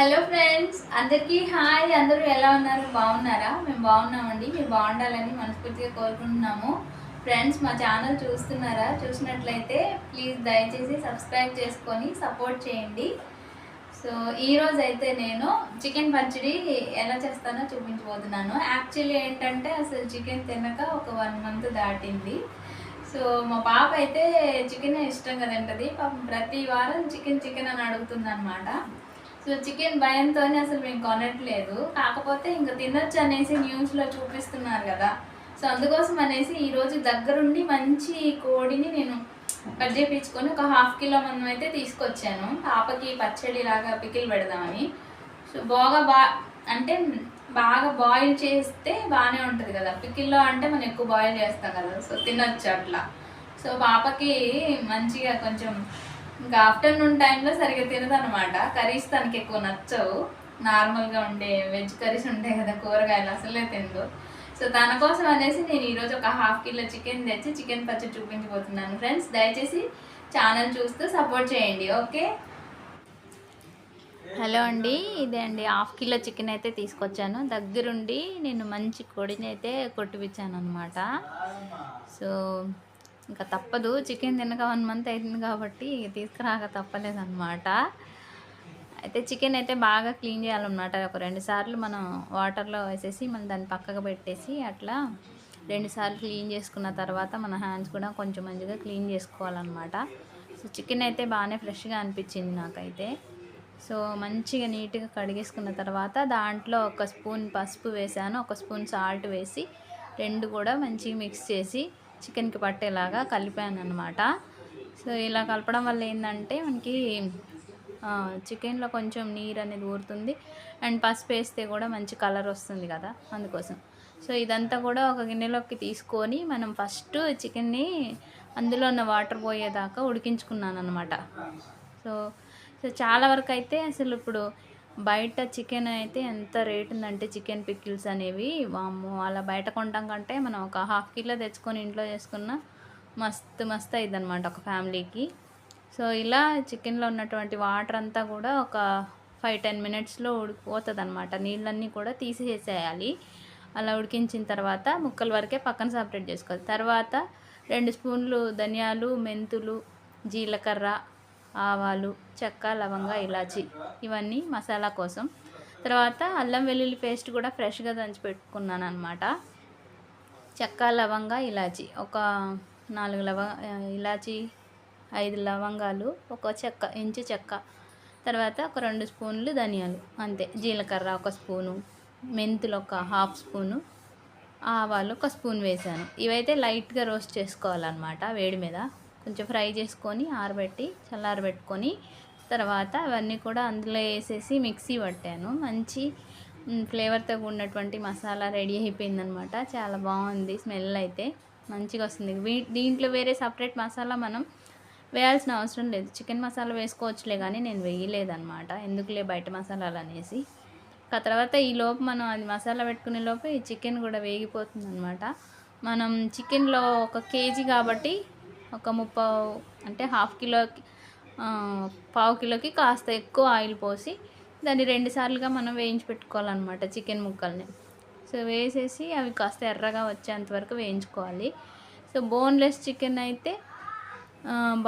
Hello friends అందరికీ hi. అందరూ ఎలా ఉన్నారు? బాగున్నారా? మేము బాగున్నామండి. మీరు బాగుండాలని మనస్ఫూర్తిగా కోరుకుంటున్నాము. ఫ్రెండ్స్ మా ఛానల్ చూస్తున్నారా? చూసినట్లయితే ప్లీజ్ దయచేసి సబ్స్క్రైబ్ చేసుకొని సపోర్ట్ చేయండి. సో ఈ రోజు అయితే నేను చికెన్ పచ్చడి ఎలా చేస్తానో చూపించబోతున్నాను. యాక్చువల్లీ ఏంటంటే అసలు చికెన్ తినక ఒక వన్ మంత్ దాటింది. సో మా పాప అయితే చికెన్ ఇష్టం కదంటది పాపం ప్రతి వారం చికెన్ చికెన్ అని అడుగుతుంది అనమాట సో చికెన్ భయంతోనే అసలు మేము కొనట్లేదు. కాకపోతే ఇంకా తినొచ్చు అనేసి న్యూస్లో చూపిస్తున్నారు కదా. సో అందుకోసం అనేసి ఈరోజు దగ్గరుండి మంచి కోడిని నేను కట్ చేయించుకొని ఒక హాఫ్ కిలో మనం అయితే తీసుకొచ్చాను. పాపకి పచ్చడి లాగా పికిల్ పెడదామని. సో బాగా బా అంటే బాగా బాయిల్ చేస్తే బాగానే ఉంటుంది కదా. పికిల్లో అంటే మనం ఎక్కువ బాయిల్ చేస్తాం కదా. సో తినొచ్చు అట్లా. సో పాపకి మంచిగా కొంచెం ఇంకా ఆఫ్టర్నూన్ టైంలో సరిగ్గా తినదు అనమాట కర్రీస్ తనకి ఎక్కువ నచ్చవు. నార్మల్గా ఉండే వెజ్ కర్రీస్ ఉంటాయి కదా కూరగాయలు అసలే తిందు సో తన కోసం అనేసి నేను ఈరోజు ఒక హాఫ్ కిలో చికెన్ తెచ్చి చికెన్ పచ్చడి చూపించబోతున్నాను. ఫ్రెండ్స్ దయచేసి ఛానల్ చూస్తూ సపోర్ట్ చేయండి ఓకే? హలో అండి ఇదే అండి హాఫ్ కిలో చికెన్ అయితే తీసుకొచ్చాను. దగ్గరుండి నేను మంచి కొడిని అయితే కొట్టిపించాను అనమాట సో ఇంకా తప్పదు. చికెన్ తినక వన్ మంత్ అవుతుంది కాబట్టి తీసుకురాక తప్పలేదన్నమాట. అయితే చికెన్ అయితే బాగా క్లీన్ చేయాలన్నమాట. ఒక రెండు సార్లు మనం వాటర్లో వేసేసి మనం దాన్ని పక్కకు పెట్టేసి అట్లా రెండు సార్లు క్లీన్ చేసుకున్న తర్వాత మన హ్యాండ్స్ కూడా కొంచెం మంచిగా క్లీన్ చేసుకోవాలన్నమాట. సో చికెన్ అయితే బాగానే ఫ్రెష్గా అనిపించింది నాకైతే. సో మంచిగా నీట్గా కడిగేసుకున్న తర్వాత దాంట్లో ఒక స్పూన్ పసుపు వేసాను. ఒక స్పూన్ సాల్ట్ వేసి రెండు కూడా మంచిగా మిక్స్ చేసి చికెన్కి పట్టేలాగా కలిపాను అనమాట సో ఇలా కలపడం వల్ల ఏంటంటే మనకి చికెన్లో కొంచెం నీరు అనేది ఊరుతుంది. అండ్ పసుపు వేస్తే కూడా మంచి కలర్ వస్తుంది కదా అందుకోసం. సో ఇదంతా కూడా ఒక గిన్నెలోకి తీసుకొని మనం ఫస్ట్ చికెన్ని అందులో ఉన్న వాటర్ పోయేదాకా ఉడికించుకున్నాను అనమాట సో సో చాలా వరకు అయితే అసలు ఇప్పుడు బయట చికెన్ అయితే ఎంత రేట్ ఉందంటే చికెన్ పిక్కిల్స్ అనేవి. వామ్మో అలా బయట కొనడం కంటే మనం ఒక హాఫ్ కిలో తెచ్చుకొని ఇంట్లో చేసుకున్న మస్తు మస్తు అయింది అనమాట ఒక ఫ్యామిలీకి. సో ఇలా చికెన్లో ఉన్నటువంటి వాటర్ అంతా కూడా ఒక ఫైవ్ టెన్ మినిట్స్లో ఉడికిపోతుంది అనమాట నీళ్ళన్నీ కూడా తీసేసేయాలి. అలా ఉడికించిన తర్వాత ముక్కల వరకే పక్కన సపరేట్ చేసుకోవాలి. తర్వాత రెండు స్పూన్లు ధనియాలు మెంతులు జీలకర్ర ఆవాలు చెక్క లవంగ ఇలాచి ఇవన్నీ మసాలా కోసం. తర్వాత అల్లం వెల్లుల్లి పేస్ట్ కూడా ఫ్రెష్గా దంచి పెట్టుకున్నాను అనమాట చెక్క లవంగ ఇలాచి ఒక నాలుగు లవ ఇలాచి ఐదు లవంగాలు ఒక చెక్క ఇంచు చెక్క తర్వాత ఒక రెండు స్పూన్లు ధనియాలు అంతే. జీలకర్ర ఒక స్పూను మెంతులు ఒక హాఫ్ స్పూను ఆవాలు ఒక స్పూన్ వేసాను ఇవైతే లైట్గా రోస్ట్ చేసుకోవాలన్నమాట వేడి మీద. కొంచెం ఫ్రై చేసుకొని ఆరబెట్టి చల్లారబెట్టుకొని తర్వాత అవన్నీ కూడా అందులో వేసేసి మిక్సీ పట్టాను. మంచి ఫ్లేవర్తో ఉన్నటువంటి మసాలా రెడీ అయిపోయిందనమాట చాలా బాగుంది స్మెల్ అయితే మంచిగా వస్తుంది. వీ- దీంట్లో వేరే సపరేట్ మసాలా మనం వేయాల్సిన అవసరం లేదు. చికెన్ మసాలా వేసుకోవచ్చులే కానీ నేను వేయలేదనమాట ఎందుకులే బయట మసాలాలు అనేసి. ఆ తర్వాత ఈ లోపు మనం అది మసాలా పెట్టుకునే లోపు ఈ చికెన్ కూడా వేగిపోతుంది అనమాట మనం చికెన్లో ఒక కేజీ కాబట్టి ఒక ముప్పై అంటే హాఫ్ కిలోకి పావు కిలోకి కాస్త ఎక్కువ ఆయిల్ పోసి దాన్ని రెండు సార్లుగా మనం వేయించి పెట్టుకోవాలన్నమాట చికెన్ ముక్కల్ని. సో వేసేసి అవి కాస్త ఎర్రగా వచ్చేంత వరకు వేయించుకోవాలి. సో బోన్లెస్ చికెన్ అయితే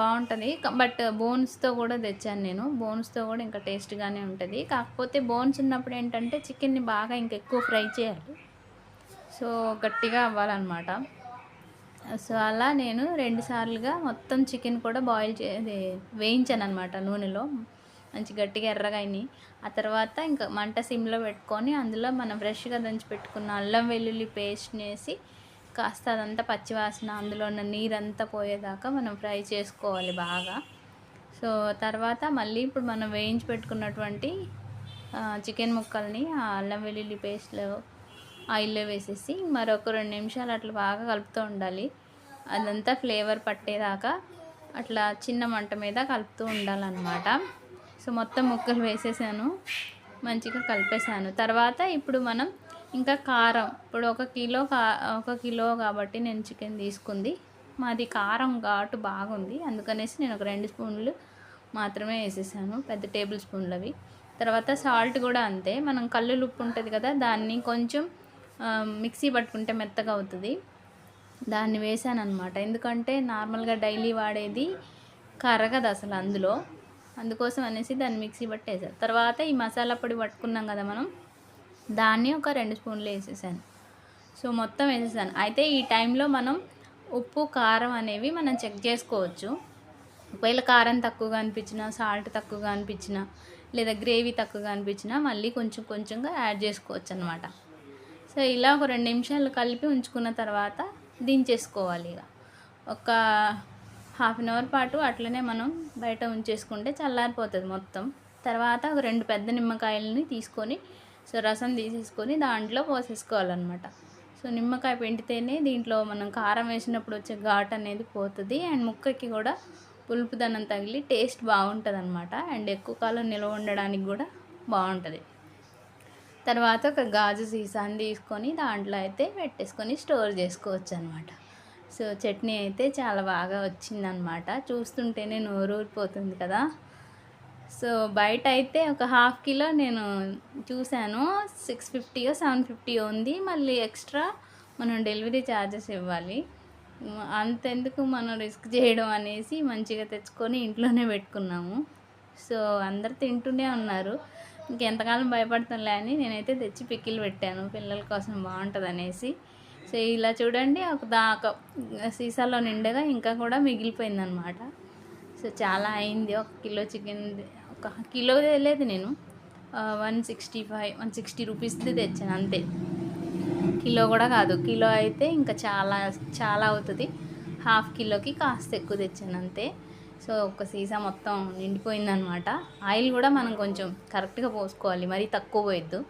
బాగుంటుంది. బట్ బోన్స్తో కూడా తెచ్చాను నేను. బోన్స్తో కూడా ఇంకా టేస్ట్గానే ఉంటుంది. కాకపోతే బోన్స్ ఉన్నప్పుడు ఏంటంటే చికెన్ని బాగా ఇంకా ఎక్కువ ఫ్రై చేయాలి. సో గట్టిగా అవ్వాలన్నమాట. సో అలా నేను రెండు సార్లుగా మొత్తం చికెన్ కూడా బాయిల్ చే వేయించాను అనమాట నూనెలో. మంచి గట్టిగా ఎర్రగా అయినాయి. ఆ తర్వాత ఇంకా మంట సిమ్లో పెట్టుకొని అందులో మనం ఫ్రెష్గా దంచి పెట్టుకున్న అల్లం వెల్లుల్లి పేస్ట్ని వేసి కాస్త అదంతా పచ్చివాసన అందులో ఉన్న నీరంతా పోయేదాకా మనం ఫ్రై చేసుకోవాలి బాగా. సో తర్వాత మళ్ళీ ఇప్పుడు మనం వేయించి పెట్టుకున్నటువంటి చికెన్ ముక్కల్ని ఆ అల్లం వెల్లుల్లి పేస్ట్లో ఆయిల్లో వేసేసి మరొక రెండు నిమిషాలు అట్లా బాగా కలుపుతూ ఉండాలి. అదంతా ఫ్లేవర్ పట్టేదాకా అట్లా చిన్న మంట మీద కలుపుతూ ఉండాలన్నమాట. సో మొత్తం ముక్కలు వేసేసాను మంచిగా కలిపేసాను తర్వాత ఇప్పుడు మనం ఇంకా కారం ఇప్పుడు ఒక కిలో కా ఒక కిలో కాబట్టి నేను చికెన్ తీసుకుంది. మాది కారం ఘాటు బాగుంది. అందుకనేసి నేను ఒక రెండు స్పూన్లు మాత్రమే వేసేసాను పెద్ద టేబుల్ స్పూన్లు అవి తర్వాత సాల్ట్ కూడా అంతే. మనం కళ్ళు ఉప్పు ఉంటుంది కదా దాన్ని కొంచెం మిక్సీ పట్టుకుంటే మెత్తగా అవుతుంది. దాన్ని వేసాను అనమాట ఎందుకంటే నార్మల్గా డైలీ వాడేది కరగదు అసలు అందులో. అందుకోసం అనేసి దాన్ని మిక్సీ పట్టేసాను తర్వాత ఈ మసాలా పొడి పట్టుకున్నాం కదా మనం దాన్ని ఒక రెండు స్పూన్లు వేసేసాను. సో మొత్తం వేసేసాను. అయితే ఈ టైంలో మనం ఉప్పు కారం అనేవి మనం చెక్ చేసుకోవచ్చు. ఒకవేళ కారం తక్కువగా అనిపించినా సాల్ట్ తక్కువగా అనిపించినా లేదా గ్రేవీ తక్కువగా అనిపించినా మళ్ళీ కొంచెం కొంచెంగా యాడ్ చేసుకోవచ్చు అనమాట సో ఇలా ఒక రెండు నిమిషాలు కలిపి ఉంచుకున్న తర్వాత దించేసుకోవాలి ఇక. ఒక హాఫ్ అన్ అవర్ పాటు అట్లనే మనం బయట ఉంచేసుకుంటే చల్లారిపోతుంది మొత్తం. తర్వాత ఒక రెండు పెద్ద నిమ్మకాయలని తీసుకొని సో రసం తీసేసుకొని దాంట్లో పోసేసుకోవాలన్నమాట. సో నిమ్మకాయ పిండితేనే దీంట్లో మనం కారం వేసినప్పుడు వచ్చే ఘాట్ అనేది పోతుంది. అండ్ ముక్కకి కూడా పులుపుదనం తగిలి టేస్ట్ బాగుంటుంది అనమాట అండ్ ఎక్కువ కాలం నిల్వ ఉండడానికి కూడా బాగుంటుంది. తర్వాత ఒక గాజు సీసాని తీసుకొని దాంట్లో అయితే పెట్టేసుకొని స్టోర్ చేసుకోవచ్చు అనమాట సో చట్నీ అయితే చాలా బాగా వచ్చిందనమాట. చూస్తుంటేనే నోరు ఊరిపోతుంది కదా. సో బయట అయితే ఒక హాఫ్ కిలో నేను చూశాను. సిక్స్ ఫిఫ్టీయో సెవెన్ ఫిఫ్టీ ఉంది. మళ్ళీ ఎక్స్ట్రా మనం డెలివరీ ఛార్జెస్ ఇవ్వాలి. అంతెందుకు మనం రిస్క్ చేయడం అనేసి మంచిగా తెచ్చుకొని ఇంట్లోనే పెట్టుకున్నాము. సో అందరు తింటూనే ఉన్నారు. ఇంకెంతకాలం భయపడతానులే అని నేనైతే తెచ్చి పిక్కిలు పెట్టాను. పిల్లల కోసం బాగుంటుంది అనేసి. సో ఇలా చూడండి ఒక దాకా సీసాలో నిండగా ఇంకా కూడా మిగిలిపోయిందనమాట. సో చాలా అయింది. ఒక కిలో చికెన్ ఒక కిలో తెలియదు నేను. One sixty five one sixty రూపీస్ది తెచ్చాను అంతే. కిలో కూడా కాదు. కిలో అయితే ఇంకా చాలా చాలా అవుతుంది. హాఫ్ కిలోకి కాస్త ఎక్కువ తెచ్చాను అంతే. సో ఒక సీసా మొత్తం నిండిపోయిందనమాట ఆయిల్ కూడా మనం కొంచెం కరెక్ట్గా పోసుకోవాలి మరీ తక్కువ పోయొద్దు.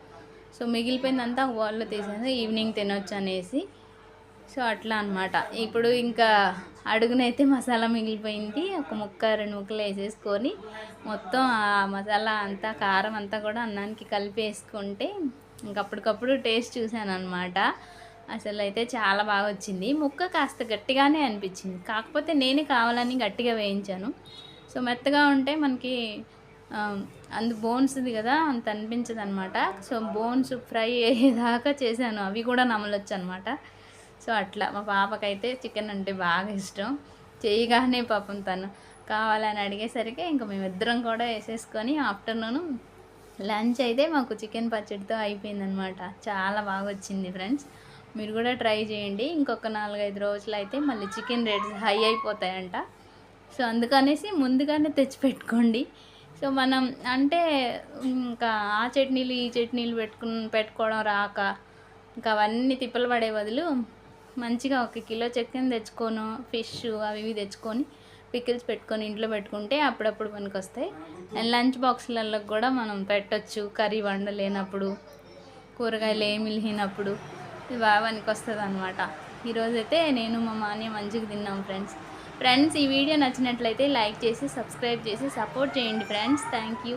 సో మిగిలిపోయిందంతా ఒక తీసేసి ఈవినింగ్ తినొచ్చు అనేసి. సో అట్లా అనమాట ఇప్పుడు ఇంకా అడుగునైతే మసాలా మిగిలిపోయింది. ఒక ముక్క రెండు ముక్కలు వేసేసుకొని మొత్తం ఆ మసాలా అంతా కారం అంతా కూడా అన్నానికి కలిపి వేసుకుంటే ఇంక అప్పటికప్పుడు టేస్ట్ చూశాను అనమాట అసలు అయితే చాలా బాగా వచ్చింది ముక్క కాస్త గట్టిగానే అనిపించింది. కాకపోతే నేనే కావాలని గట్టిగా వేయించాను. సో మెత్తగా ఉంటే మనకి అందు బోన్స్ది కదా అంత అనిపించదు అనమాట సో బోన్స్ ఫ్రై అయ్యేదాకా చేశాను. అవి కూడా నమలొచ్చు అనమాట సో అట్లా. మా పాపకైతే చికెన్ అంటే బాగా ఇష్టం. చేయగానే పాపం తను కావాలని అడిగేసరికి ఇంకా మేమిద్దరం కూడా వేసేసుకొని ఆఫ్టర్నూన్ లంచ్ అయితే మాకు చికెన్ పచ్చడితో అయిపోయిందనమాట చాలా బాగా వచ్చింది ఫ్రెండ్స్. మీరు కూడా ట్రై చేయండి. ఇంకొక నాలుగైదు రోజులు అయితే మళ్ళీ చికెన్ రేట్స్ హై అయిపోతాయంట. సో అందుకనేసి ముందుగానే తెచ్చి పెట్టుకోండి సో మనం అంటే ఇంకా ఆ చట్నీలు ఈ చట్నీలు పెట్టుకుని పెట్టుకోవడం రాక ఇంకా అవన్నీ తిప్పలు పడే బదులు మంచిగా ఒక కిలో చికెన్ తెచ్చుకోను ఫిష్ అవి ఇవి తెచ్చుకొని పికిల్స్ పెట్టుకొని ఇంట్లో పెట్టుకుంటే అప్పుడప్పుడు మనకు వస్తాయి అండ్ లంచ్ బాక్స్లలో కూడా మనం పెట్టచ్చు. కర్రీ వండలేనప్పుడు కూరగాయలు ఏమి లేనప్పుడు. ఇది బాగా పనికొస్తుంది అనమాట ఈరోజైతే నేను మా మాన్య మంచిగా తిన్నాం ఫ్రెండ్స్. ఫ్రెండ్స్ ఈ వీడియో నచ్చినట్లయితే లైక్ చేసి సబ్స్క్రైబ్ చేసి సపోర్ట్ చేయండి ఫ్రెండ్స్. Thank you.